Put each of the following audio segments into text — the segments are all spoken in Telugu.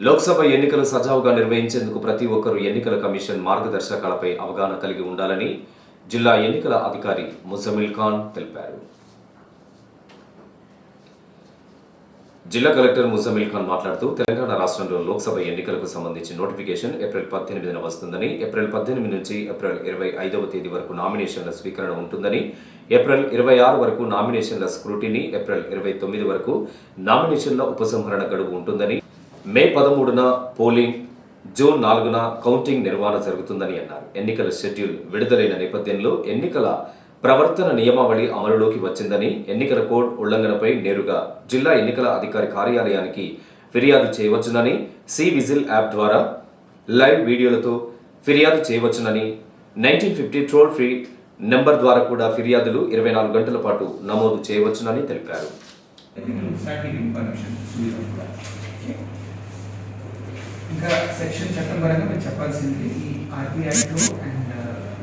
లోక్సభ ఎన్నికలు సజావుగా నిర్వహించేందుకు ప్రతి ఒక్కరూ ఎన్నికల కమిషన్ మార్గదర్శకాలపై అవగాహన కలిగి ఉండాలని జిల్లా ఎన్నికల అధికారి ముజమిల్ ఖాన్ తెలిపారు. జిల్లా కలెక్టర్ ముజమిల్ ఖాన్ మాట్లాడుతూ తెలంగాణ రాష్ట్రంలో లోక్సభ ఎన్నికలకు సంబంధించి నోటిఫికేషన్ ఏప్రిల్ పద్దెనిమిదిన వస్తుందని ఏప్రిల్ పద్దెనిమిది నుంచి ఏప్రిల్ ఇరవై ఐదవ తేదీ వరకు నామినేషన్ల స్వీకరణ ఉంటుందని ఏప్రిల్ ఇరవై ఆరు వరకు నామినేషన్ల స్క్రూటినీ ఏప్రిల్ ఇరవై తొమ్మిది వరకు నామినేషన్ల ఉపసంహరణ గడువు ఉంటుందని మే పదమూడున పోలింగ్ జూన్ నాలుగున కౌంటింగ్ నిర్వహణ జరుగుతుందని అన్నారు. ఎన్నికల షెడ్యూల్ విడుదలైన నేపథ్యంలో ఎన్నికల ప్రవర్తన నియమావళి అమలులోకి వచ్చిందని ఎన్నికల కోడ్ ఉల్లంఘనపై నేరుగా జిల్లా ఎన్నికల అధికారి కార్యాలయానికి ఫిర్యాదు చేయవచ్చునని సి విజిల్ యాప్ ద్వారా లైవ్ వీడియోలతో ఫిర్యాదు చేయవచ్చునని nineteen fifty toll free number ద్వారా కూడా ఫిర్యాదులు ఇరవై నాలుగు గంటల పాటు నమోదు చేయవచ్చునని తెలిపారు. సెక్షన్ చట్టం పరంగా మీరు చెప్పాల్సింది ఈ అండ్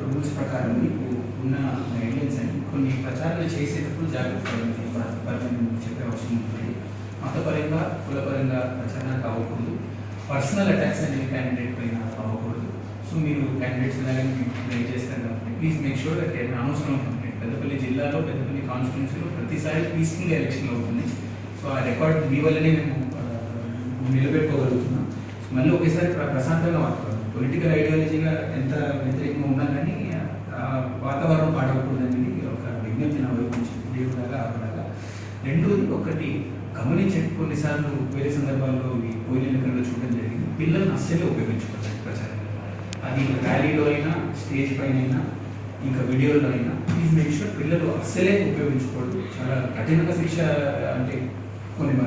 రూల్స్ uh, ప్రకారం మీకు ఉన్న గైడ్లైన్స్ అని కొన్ని ప్రచారాలు చేసేటప్పుడు జాగ్రత్త పరంగా చెప్పే అవసరం ఉంటుంది. మతపరంగా కులపరంగా ప్రచారాలు అవ్వకూడదు పర్సనల్ అటాక్స్ అనేవి క్యాండిడేట్ పైన అవ్వకూడదు సో మీరు క్యాండిడేట్స్ లాగా ట్రై చేస్తారు కాబట్టి ప్లీజ్ మేక్ షూర్ దట్ అనవసరం ఉంటుంది పెద్దపల్లి జిల్లాలో పెద్దపల్లి కాన్స్టిట్యున్సీలో ప్రతిసారి పీస్ఫుల్గా ఎలక్షన్ అవుతుంది. సో ఆ రికార్డ్ మీ వల్లనే మేము నిలబెట్టుకోగలుగుతున్నాం. మళ్ళీ ఒకేసారి ప్రశాంతంగా మాట్లాడు పొలిటికల్ ఐడియాలజీగా ఎంత వ్యతిరేకంగా ఉన్నా కానీ ఆ వాతావరణం పాడవకూడదని ఒక విజ్ఞప్తి నా వైపు నుంచి దేవులాగా ఆవిడగా రెండోది ఒకటి గమనించండి కొన్నిసార్లు వేరే సందర్భాల్లో ఈ పోయిన ఎన్నికల్లో చూడడం జరిగింది. పిల్లల్ని అస్సలే ఉపయోగించుకోవాలి ప్రచారంలో అది ర్యాలీలో అయినా స్టేజ్ పైన అయినా ఇంకా వీడియోలో అయినా ప్లీజ్ మేక్ షూర్ పిల్లలు అస్సలే ఉపయోగించుకోవడం చాలా కఠినంగా శిక్ష అంటే కొన్ని